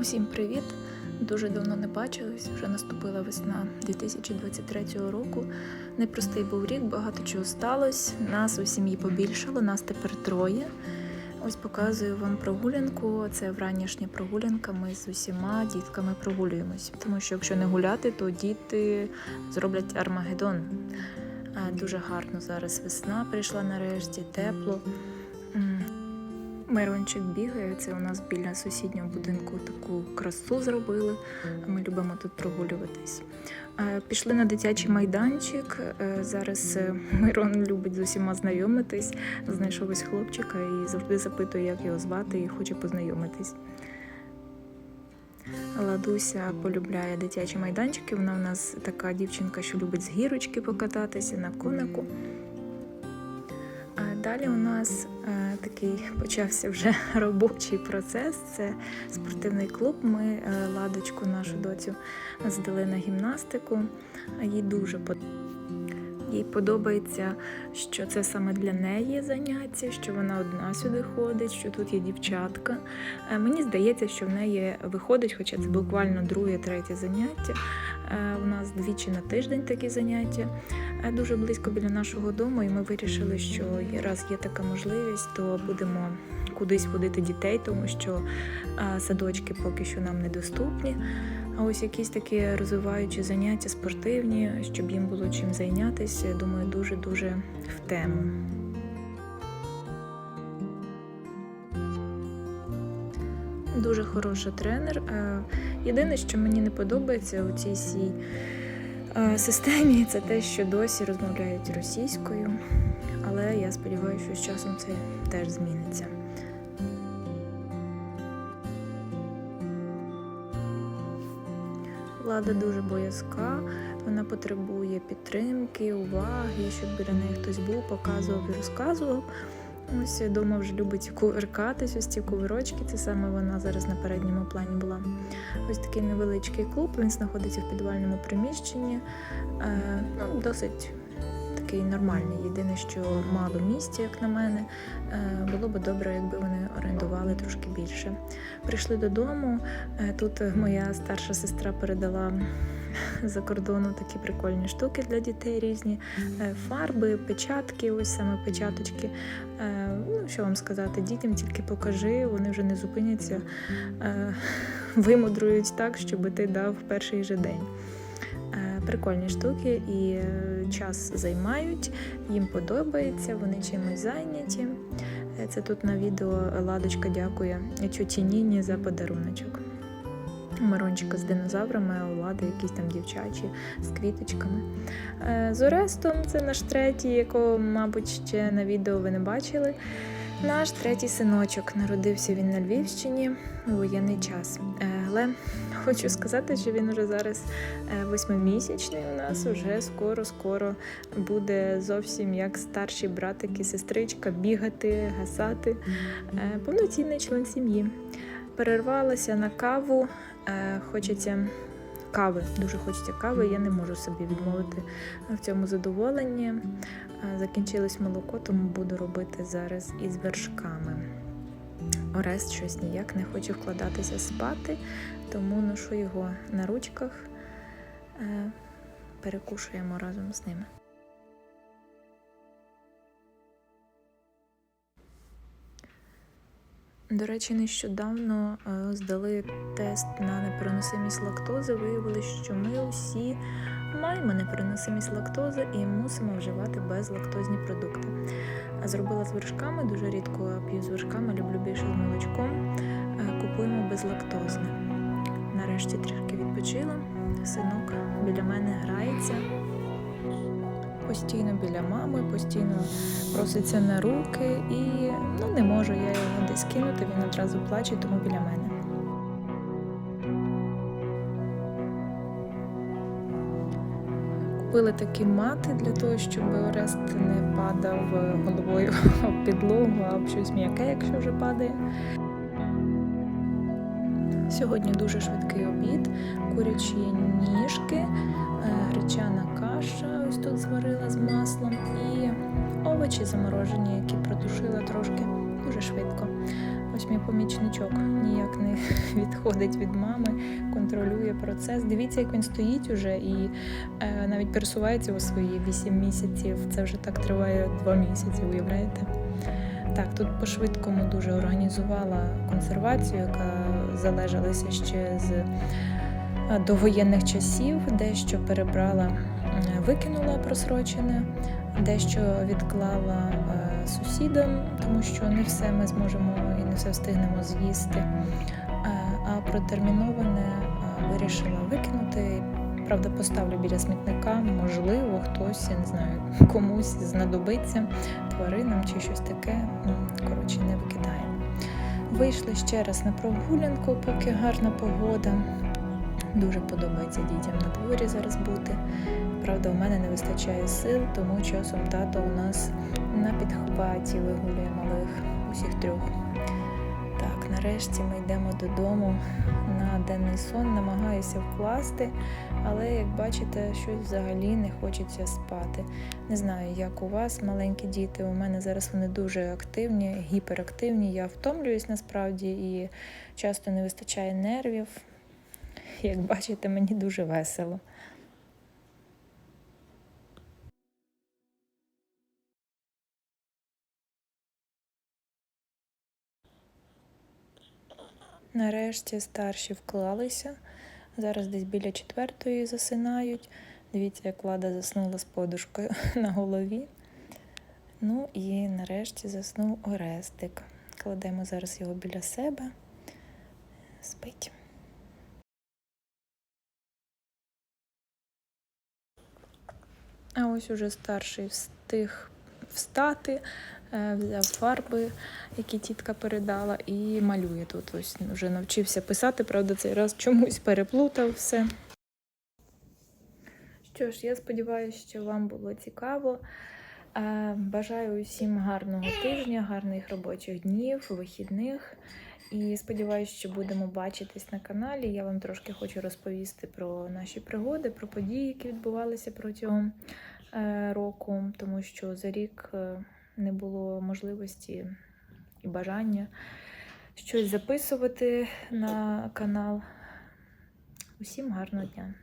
Усім привіт! Дуже давно не бачились. Вже наступила весна 2023 року. Непростий був рік, багато чого сталося. Нас у сім'ї побільшало, нас тепер троє. Ось показую вам прогулянку. Це вранішня прогулянка. Ми з усіма дітками прогулюємось. Тому що якщо не гуляти, то діти зроблять Армагеддон. Е, Дуже гарно зараз весна прийшла нарешті, тепло. Мирончик бігає, це у нас біля сусіднього будинку таку красу зробили. Ми любимо тут прогулюватись. Е, Пішли на дитячий майданчик. Е, Зараз е, Мирон любить з усіма знайомитись. Знайшов ось хлопчика і завжди запитує, як його звати, і хоче познайомитись. Ладуся полюбляє дитячі майданчики. Вона в нас така дівчинка, що любить з гірочки покататися на конику. Далі у нас почався вже робочий процес. Це спортивний клуб. Ми е, ладочку, нашу доцю, здали на гімнастику. Їй дуже подобається. Їй подобається, що це саме для неї заняття, що вона одна сюди ходить, що тут є дівчатка. Е, Мені здається, що в неї виходить, хоча це буквально друге, третє заняття. Е, У нас двічі на тиждень такі заняття. Е, Дуже близько біля нашого дому, і ми вирішили, що раз є така можливість, то будемо кудись водити дітей, тому що садочки поки що нам недоступні. А ось якісь такі розвиваючі заняття спортивні, щоб їм було чим зайнятися, я думаю, дуже-дуже в тему. Дуже хороший тренер. Єдине, що мені не подобається у цій всій е, системі, це те, що досі розмовляють російською. Але я сподіваюся, що з часом це теж зміниться. Влада дуже боязка, вона потребує підтримки, уваги, щоб біля неї хтось був, показував і розказував. Ось дома вже любить кувиркатись, ось ці кувирочки, це саме вона зараз на передньому плані була. Ось такий невеличкий клуб, він знаходиться в підвальному приміщенні. Е, ну, досить такий нормальний. Єдине, що мало місця, як на мене. Е, було б добре, якби вони орендували трошки більше. Прийшли додому. е, Тут моя старша сестра передала за кордону такі прикольні штуки для дітей різні. Е, Фарби, печатки, ось саме печаточки. Ну, що вам сказати, дітям тільки покажи, вони вже не зупиняться, вимудрують так, щоб ти дав перший же день. Прикольні штуки і е, час займають, їм подобається, вони чимось зайняті. Е, Це тут на відео Ладочка дякує тьоті Ніні за подаруночок. У Мирончика з динозаврами, а у якісь там дівчачі з квіточками. Е, З Орестом це наш третій, якого, мабуть, ще на відео ви не бачили. Наш третій синочок народився він на Львівщині у воєнний час. Але хочу сказати, що він уже зараз е, восьмимісячний у нас, уже скоро-скоро буде зовсім як старші братики, сестричка, бігати, гасати. Е, Повноцінний член сім'ї. Перервалася на каву. Е, Хочеться кави, дуже хочеться кави. Я не можу собі відмовити в цьому задоволенні. Закінчилось молоко, тому буду робити зараз із вершками. Орест щось ніяк не хоче вкладатися спати, тому ношу його на ручках, Е, перекушуємо разом з ними. До речі, нещодавно е, здали тест на непереносимість лактози. Виявилось, що ми усі маємо непереносимість лактози і мусимо вживати безлактозні продукти. Зробила з вершками, дуже рідко п'ю з вершками, люблю більше з молочком. Е, Купуємо безлактозне. Нарешті трішки відпочила. Синок біля мене грається. Постійно біля мами, постійно проситься на руки і ну не можу я його десь кинути, він одразу плаче, тому біля мене. Купили такі мати для того, щоб Орест не падав головою об підлогу або щось м'яке, якщо вже падає. Сьогодні дуже швидкий обід, курячі ніжки, е, гречана каша, ось тут зварила з маслом, і овочі заморожені, які протушила трошки дуже швидко. Ось мій помічничок ніяк не відходить від мами, контролює процес. Дивіться, як він стоїть уже і е, навіть пересувається у свої 8 місяців. Це вже так триває 2 місяці, уявляєте? Так, тут по-швидкому дуже організувала консервацію, яка залежалася ще з е, довоєнних часів, дещо перебрала, е, викинула просрочене, дещо відклала е, сусідам, тому що не все ми зможемо і не все встигнемо з'їсти. А протерміноване вирішила викинути. Правда, поставлю біля смітника, можливо, хтось, я не знаю, комусь знадобиться тваринам чи щось таке. Коротше, не викидаємо. Вийшли ще раз на прогулянку, поки гарна погода. Дуже подобається дітям на дворі зараз бути. Правда, у мене не вистачає сил, тому часом тато у нас підхваті вигулює малих усіх трьох. Так, нарешті ми йдемо додому на денний сон, намагаюся вкласти, але як бачите, щось взагалі не хочеться спати. Не знаю, як у вас маленькі діти. У мене зараз вони дуже активні, гіперактивні. Я втомлююсь насправді і часто не вистачає нервів. Як бачите, мені дуже весело. Нарешті старші вклалися. Зараз десь біля четвертої засинають. Дивіться, як влада заснула з подушкою на голові. Ну і нарешті заснув Орестик. Кладемо зараз його біля себе. Спить. А ось уже старший встиг встати, взяв фарби, які тітка передала, і малює тут. Ось вже навчився писати, правда, цей раз чомусь переплутав все. Що ж, я сподіваюся, що вам було цікаво. Е, Бажаю усім гарного тижня, гарних робочих днів, вихідних. І сподіваюся, що будемо бачитись на каналі. Я вам трошки хочу розповісти про наші пригоди, про події, які відбувалися протягом е, року, тому що за рік е, не було можливості і бажання щось записувати на канал. Усім гарного дня!